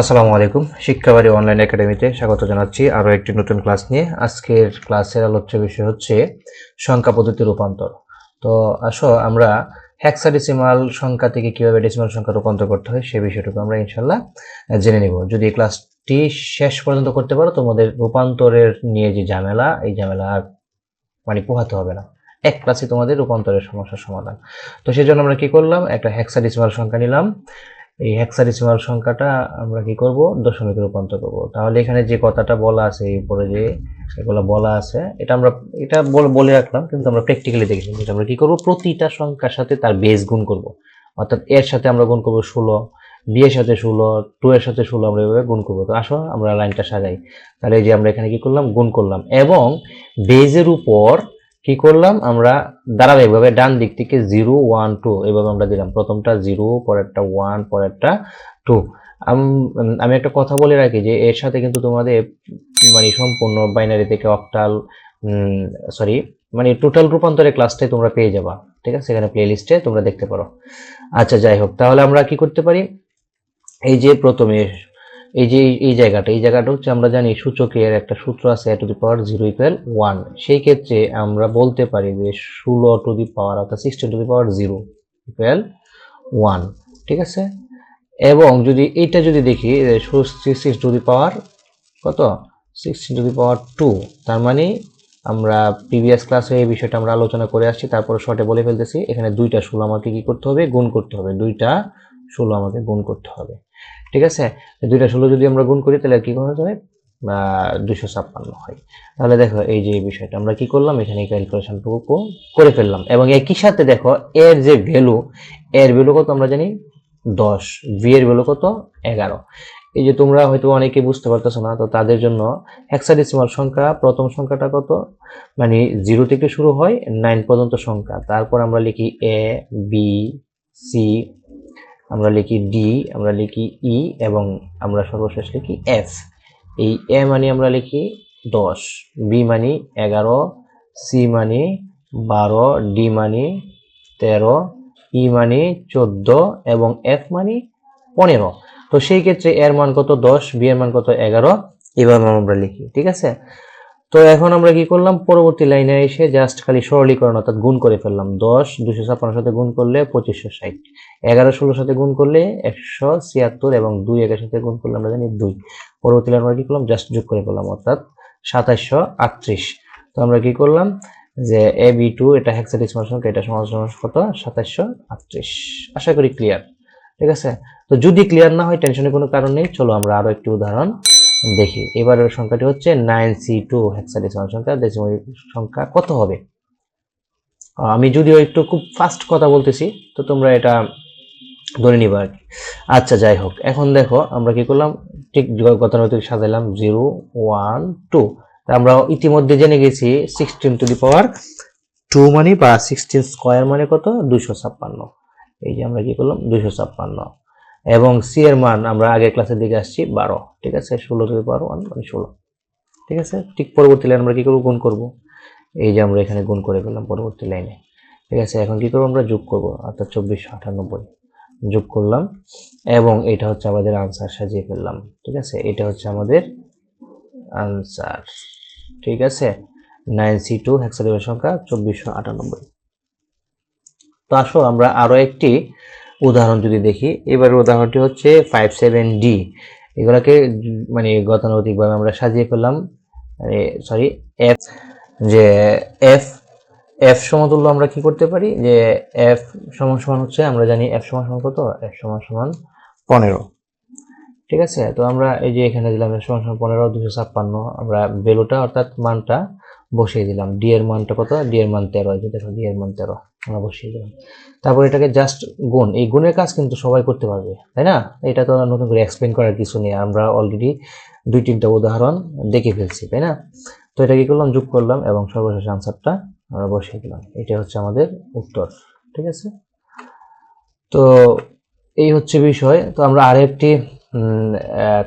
আসসালামু আলাইকুম। শিক্ষাবাড়ি অনলাইন একাডেমিতে স্বাগত জানাচ্ছি আরও একটি নতুন ক্লাস নিয়ে। আজকের ক্লাসের আলোচ্য বিষয় হচ্ছে সংখ্যা পদ্ধতি রূপান্তর। তো আসো, আমরা হ্যাক্সাডেসিমাল সংখ্যা থেকে কীভাবে ডেসিমাল সংখ্যা রূপান্তর করতে হয় সেই বিষয়টুকু আমরা ইনশাল্লাহ জেনে নিব। যদি এই ক্লাসটি শেষ পর্যন্ত করতে পারো, তোমাদের রূপান্তরের নিয়ে যে ঝামেলা, এই ঝামেলা আর মানে পোহাতে হবে না। এক ক্লাসে তোমাদের রূপান্তরের সমস্যার সমাধান। তো সেই জন্য আমরা কি করলাম? একটা হ্যাক্সাডেসিমাল সংখ্যা নিলাম। এই হেক্সাডেসিমাল সংখ্যাটা আমরা কি করব? দশমিকে রূপান্তর করব। তাহলে এখানে যে কথাটা বলা আছে, এই উপরে যে এগুলো বলা আছে, এটা আমরা, এটা বল- রাখলাম, কিন্তু আমরা প্র্যাকটিক্যালি দেখি যেটা আমরা কি করব? প্রতিটা সংখ্যার সাথে তার বেস গুণ করব। অর্থাৎ এর সাথে আমরা গুণ করব ষোলো বি এর সাথে ষোলো টু এর সাথে ষোলো আমরা এভাবে গুণ করব। তো আসো, আমরা লাইনটা সাজাই। তাহলে এই যে আমরা এখানে কি করলাম? গুণ করলাম। এবং বেজের উপর কি করলাম? আমরা ধারাবাহিকভাবে ডান দিক থেকে জিরো, ওয়ান, টু এইভাবে আমরা দিলাম। প্রথমটা জিরো, পরেরটা ওয়ান, পরেরটা টু। আমি একটা কথা বলে রাখি যে এর সাথে কিন্তু তোমাদের মানে সম্পূর্ণ বাইনারি থেকে অক্টাল সরি মানে টোটাল রূপান্তরের ক্লাসটাই তোমরা পেয়ে যাবা। ঠিক আছে? এখানে প্লে লিস্টে তোমরা দেখতে পারো। আচ্ছা যাই হোক, তাহলে আমরা কি করতে পারি? এই যে প্রথমে এই যে, এই- জায়গাটা, এই জায়গাটা হচ্ছে আমরা জানি সূচকের একটা সূত্র আছে a to the power zero equal one সেই ক্ষেত্রে আমরা বলতে পারি যে ষোলো টু দি পাওয়ার অর্থাৎ sixteen to the power zero equal one ঠিক আছে? এবং যদি এইটা যদি দেখি সিক্স টু দি পাওয়ার কত? Sixteen to the power two তার মানে আমরা প্রিভিয়াস ক্লাসে এই বিষয়টা আমরা আলোচনা করে আসছি, তারপর শর্টে বলে ফেলতেছি। এখানে দুইটা ষোলো আমাকে কি করতে হবে? গুণ করতে হবে। দুইটা ষোলো আমাকে গুণ করতে হবে। ঠিক আছে? দুইটা ষোলো যদি আমরা গুণ করি, তাহলে কি করা যায় দুশো ছাপ্পান্ন হয়। তাহলে দেখো, এই যে বিষয়টা আমরা কি করলাম? এখানে ক্যালকুলেশনটুকু করে ফেললাম। এবং একই সাথে দেখো, এর যে ভ্যালু এর ভ্যালু কত আমরা জানি? দশ। ভি এর ভ্যালু কত? এগারো। এই যে তোমরা হয়তো অনেকে বুঝতে পারতেছো না, তো তাদের জন্য হেক্সাডেসিমাল সংখ্যা, প্রথম সংখ্যাটা কত? মানে জিরো থেকে শুরু হয় নাইন পর্যন্ত সংখ্যা। তারপর আমরা লিখি এ বি সি আমরা লিখি ডি আমরা লিখি ই এবং আমরা সর্বশেষ লিখি এফ এই এ মানে আমরা লিখি দশ বি মানে এগারো সি মানে বারো ডি মানে তেরো ই মানে চোদ্দ, এবং এফ মানে পনেরো। তো সেই ক্ষেত্রে এর মান কত? দশ, বি এর মান কত? এগারো। এভাবে আমরা লিখি, ঠিক আছে? তো এখন আমরা কি করলাম? পরবর্তী লাইনে এসে জাস্ট খালি সরলীকরণ অর্থাৎ গুণ করে ফেললাম। দশ দুশো ছাপ্পান্নের সাথে গুণ করলে পঁচিশশো ষাট। এগারো, ষোলোর সাথে গুণ করলে একশো ছিয়াত্তর এবং দুই, একের সাথে গুণ করলে আমরা জানি দুই। পরবর্তী লাইন আমরা কি করলাম? জাস্ট যোগ করে ফেললাম, অর্থাৎ সাতাশশো আটত্রিশ। তো আমরা কি করলাম? যে এ বি টু, এটা হেক্সাডেসিমাল সংখ্যা, এটা সমান কত? সাতাশশো আটত্রিশ। আশা করি ক্লিয়ার ঠিক আছে? তো যদি ক্লিয়ার না হয় টেনশনের কোনো কারণ নেই। চলো আমরা আরও একটি উদাহরণ দেখি। এবারের সংখ্যাটি হচ্ছে নাইন সি টু হেক্সাডেসিমাল সংখ্যা। ডেসিমাল সংখ্যা কত হবে? আমি যদিও একটু খুব ফাস্ট কথা বলতেছি, তো তোমরা এটা ধরে নিবা আর কি। আচ্ছা যাই হোক। এখন দেখো, আমরা কি করলাম? ঠিক গতানুগতিক সাজাইলাম জিরো ওয়ান টু আমরা ইতিমধ্যে জেনে গেছি sixteen to the power two মানে বা সিক্সটিন স্কোয়ার মানে কত? দুশো ছাপ্পান্ন। এই যে আমরা কি করলাম? দুশো ছাপ্পান্ন। এবং সি এর মান আমরা আগের ক্লাসের দিকে আসছি বারো, ঠিক আছে? ষোলো থেকে বারো মানে ষোলো, ঠিক আছে? ঠিক পরবর্তী লাইন আমরা কী করব? গুণ করব। এই যে আমরা এখানে গুণ করে ফেললাম পরবর্তী লাইনে ঠিক আছে? এখন কী করব আমরা? যোগ করব, অর্থাৎ চব্বিশশো আটানব্বই, যোগ করলাম এবং এটা হচ্ছে আমাদের আনসার সাজিয়ে ফেললাম, ঠিক আছে? এটা হচ্ছে আমাদের আনসার ঠিক আছে? নাইন সি টু হেক্সাডেসিমাল সংখ্যা চব্বিশশো আটানব্বই। তো আসো আমরা আরও একটি উদাহরণ যদি দেখি এবারের উদাহরণটি হচ্ছে ফাইভ সেভেন ডি এগুলোকে মানে গতানুগতিকভাবে আমরা সাজিয়ে ফেললাম সরি এফ যে এফ এফ সমতুল্য আমরা কি করতে পারি? যে এফ সমান সমান হচ্ছে, আমরা জানি এফ সমান সমান কত? এফ সমান সমান পনেরো। ঠিক আছে? তো আমরা এই যে এখানে দিলাম এফ সমান সমান পনেরো, দুশো ছাপ্পান্ন, আমরা ভ্যালুটা অর্থাৎ মানটা বসিয়ে দিলাম। ডি এর মানটা কত? ডি এর মান তেরো এই যে ডি এর মান তেরো। বসিয়ে দিলাম তারপর এটাকে জাস্ট গুণ। এই গুণের কাজ কিন্তু সবাই করতে পারবে, তাই না? এটা তো নতুন করে এক্সপ্লেন করার কিছু নেই। আমরা অলরেডি দুই তিনটা উদাহরণ দেখে ফেলছি, তাই না? তো এটা কি করলাম? যোগ করলাম এবং সর্বশেষ আনসারটা আমরা বসিয়ে দিলাম। এটা হচ্ছে আমাদের উত্তর, ঠিক আছে? তো এই হচ্ছে বিষয়। তো আমরা আরেকটি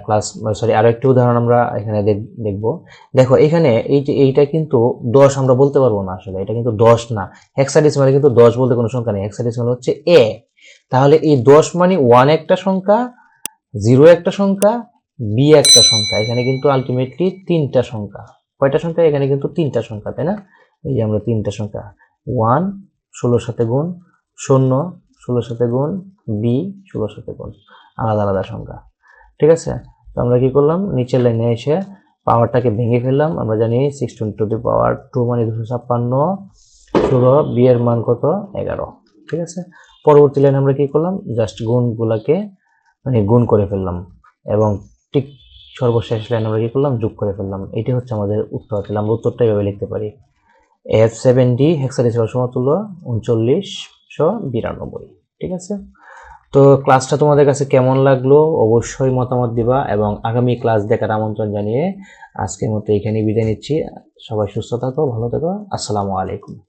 ক্লাস সরি আরও একটি উদাহরণ আমরা এখানে দেখ- দেখব। দেখো, এখানে এই যে, এইটা কিন্তু দশ আমরা বলতে পারব না আসলে, এটা কিন্তু দশ না। হেক্সাডেসিমালে কিন্তু দশ বলতে কোনো সংখ্যা নেই। হেক্সাডেসিমাল হচ্ছে এ তাহলে এই দশ মানে ওয়ান একটা সংখ্যা জিরো একটা সংখ্যা বি একটা সংখ্যা। এখানে কিন্তু আলটিমেটলি তিনটা সংখ্যা। কয়টা সংখ্যা? এখানে কিন্তু তিনটা সংখ্যা, তাই না? এই যে আমরা তিনটা সংখ্যা। ওয়ান ষোলোর সাথে গুণ, শূন্য, ষোলোর সাথে গুণ বি ষোলোর সাথে গুণ। আলাদা আলাদা সংখ্যা। ঠিক আছে? তো আমরা কি করলাম? নিচের লাইনে এসে পাওয়ারটাকে ভেঙে ফেললাম। আমরা জানি six to the power two মানে দুশো ছাপ্পান্ন, ষোলো বি এর মান কত? এগারো। ঠিক আছে? পরবর্তী লাইনে আমরা কি করলাম? জাস্ট গুণগুলাকে মানে গুণ করে ফেললাম। এবং ঠিক সর্বশেষ লাইন আমরা কি করলাম? যোগ করে ফেললাম। এটি হচ্ছে আমাদের উত্তর। তাহলে আমরা উত্তরটা এভাবে লিখতে পারি। এফ সেভেন ডি হেক্সাডেসিমাল সমতুল্য, উনচল্লিশশো বিরানব্বই। ঠিক আছে? তো ক্লাসটা তোমাদের কাছে কেমন লাগল অবশ্যই মতামত দিবা এবং আগামী ক্লাস দেখার আমন্ত্রণ জানিয়ে আজকের মতো এখানেই বিদায় নিচ্ছি। সবাই সুস্থ থাকো, ভালো থেকো। আসসালামু আলাইকুম।